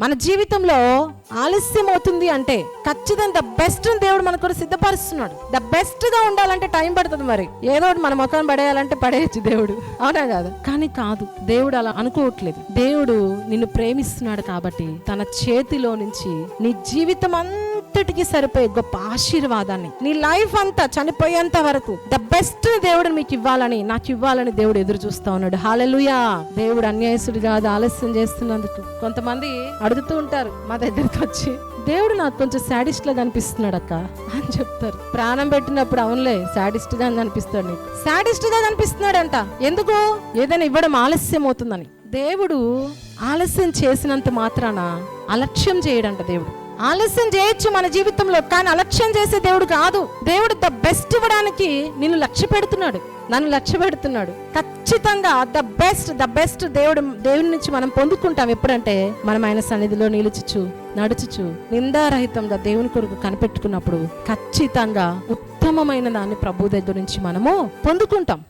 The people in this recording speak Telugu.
మన జీవితంలో ఆలస్యం అవుతుంది అంటే ఖచ్చితంగా ద బెస్ట్ దేవుడు మనకు కూడా సిద్ధపరుస్తున్నాడు. ద బెస్ట్గా ఉండాలంటే టైం పడుతుంది మరి. ఏదో ఒకటి మన ముఖం పడేయాలంటే పడేయచ్చు దేవుడు. అవునా కాదు? కానీ కాదు దేవుడు అలా అనుకోవట్లేదు. దేవుడు నిన్ను ప్రేమిస్తున్నాడు కాబట్టి తన చేతిలో నుంచి నీ జీవితం అంతా అంతటికి సరిపోయే గొప్ప ఆశీర్వాదాన్ని. నీ లైఫ్ అంతా చనిపోయేంత వరకు ద బెస్ట్ దేవుడు మీకు ఇవ్వాలని నాకు ఇవ్వాలని దేవుడు ఎదురు చూస్తా ఉన్నాడు. హాలలుయా దేవుడు అన్యాయసుడు కాదు ఆలస్యం చేస్తున్నందుకు. కొంతమంది అడుగుతూ ఉంటారు మా దగ్గరికి వచ్చి దేవుడు నాకు కొంచెం సాడిస్ట్ లాగా కనిపిస్తున్నాడు అక్క అని చెప్తారు. ప్రాణం పెట్టినప్పుడు అవునులే సాడిస్ట్గా అనిపిస్తాడు నీకు. సాడిస్ట్గా అనిపిస్తున్నాడంట ఎందుకు? ఏదైనా ఇవ్వడం ఆలస్యం అవుతుందని. దేవుడు ఆలస్యం చేసినంత మాత్రాన అలక్ష్యం చేయడంట దేవుడు. ఆలస్యం చేయొచ్చు మన జీవితంలో కానీ అలక్ష్యం చేసే దేవుడు కాదు. దేవుడు ద బెస్ట్ ఇవ్వడానికి నిన్ను లక్ష్య పెడుతున్నాడు. నన్ను లక్ష్య పెడుతున్నాడు. ఖచ్చితంగా ద బెస్ట్ ద బెస్ట్ దేవుడు దేవుడి నుంచి మనం పొందుకుంటాం. ఎప్పుడంటే మనం ఆయన సన్నిధిలో నిలుచుచు నడుచుచు నిందారహితంగా దేవుని కొరకు కనిపెట్టుకున్నప్పుడు ఖచ్చితంగా ఉత్తమమైన దాన్ని ప్రభు దగ్గర నుంచి మనము పొందుకుంటాం.